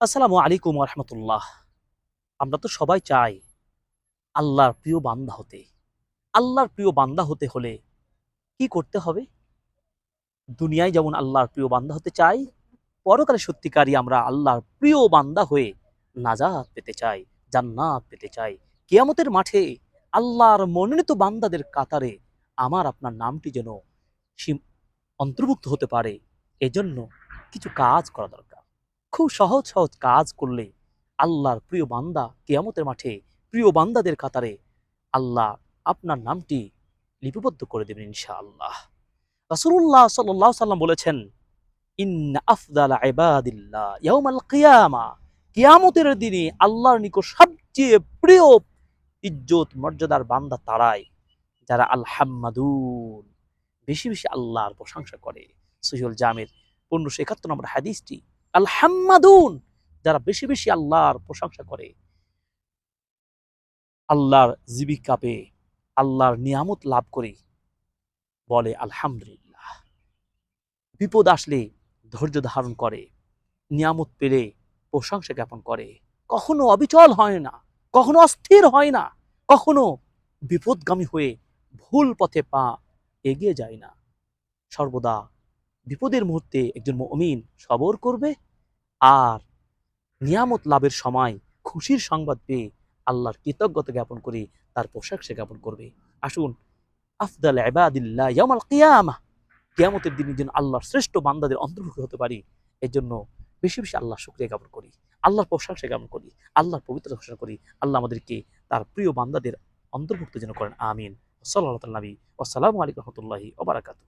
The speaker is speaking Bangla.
আসসালামু আলাইকুম রহমতুল্লাহ। আমরা তো সবাই চাই আল্লাহর প্রিয় বান্দা হতে। আল্লাহর প্রিয় বান্দা হতে হলে কি করতে হবে? দুনিয়ায় যেমন আল্লাহর প্রিয় বান্দা হতে চাই, পরকালে সত্যিকারই আমরা আল্লাহর প্রিয় বান্দা হয়ে নাজাত পেতে চাই, জান্নাত পেতে চাই। কেয়ামতের মাঠে আল্লাহর মনোনীত বান্দাদের কাতারে আমার আপনার নামটি যেন অন্তর্ভুক্ত হতে পারে। এজন্য কিছু কাজ করা দরকার। খুব সহজ সহজ কাজ করলে আল্লাহর প্রিয় বান্দা কেয়ামতের মাঠে প্রিয় বান্দাদের কাতারে আল্লাহ আপনার নামটি লিপিবদ্ধ করে দেবেন ইনশাআল্লাহ। রাসূলুল্লাহ সাল্লাল্লাহু সাল্লাম বলেছেন কিয়ামতের দিনে আল্লাহর নিকট সবচেয়ে প্রিয় ইজ্জত, মর্যাদার বান্দা তারাই, যারা আলহাম্মাদুন বেশি বেশি আল্লাহর প্রশংসা করে। সহিউল জামের পনেরোশো একাত্তর নম্বর হাদিসটি আলহাম্মাদুন, যারা বেশি বেশি আল্লাহর প্রশংসা করে, আল্লাহর জীবিকা পেয়ে, আল্লাহর নিয়ামত লাভ করে, বলে আলহামদুলিল্লাহ। বিপদ আসলে ধৈর্য ধারণ করে, নিয়ামত পেলে প্রশংসা জ্ঞাপন করে। কখনো অবিচল হয় না, কখনো অস্থির হয় না, কখনো বিপদগামী হয়ে ভুল পথে পা এগিয়ে যায় না। সর্বদা বিপদের মুহূর্তে একজন মমিন সবর করবে আর নিয়ামত লাভের সময় খুশির সংবাদ পেয়ে আল্লাহর কৃতজ্ঞতা জ্ঞাপন করে তার পোশাক সে জ্ঞাপন করবে। আসুন, আফদাল ইবাদিল্লাহ ইয়ামাল কিয়ামা। কিয়ামতের দিন জন্য আল্লাহর শ্রেষ্ঠ বান্দাদের অন্তর্ভুক্ত হতে পারি এর জন্য বেশি বেশি আল্লাহ শুক্রিয়া জ্ঞাপন করি, আল্লাহর প্রশংসা জ্ঞাপন করি, আল্লাহর পবিত্র ঘোষণা করি, আল্লাহ আমাদেরকে তার প্রিয় বান্দাদের অন্তর্ভুক্ত যেন করেন, আমিন। সাল্লাহ নবী আসসালামু আলাইকুম রহমতুল্লাহি ওবারাকাতু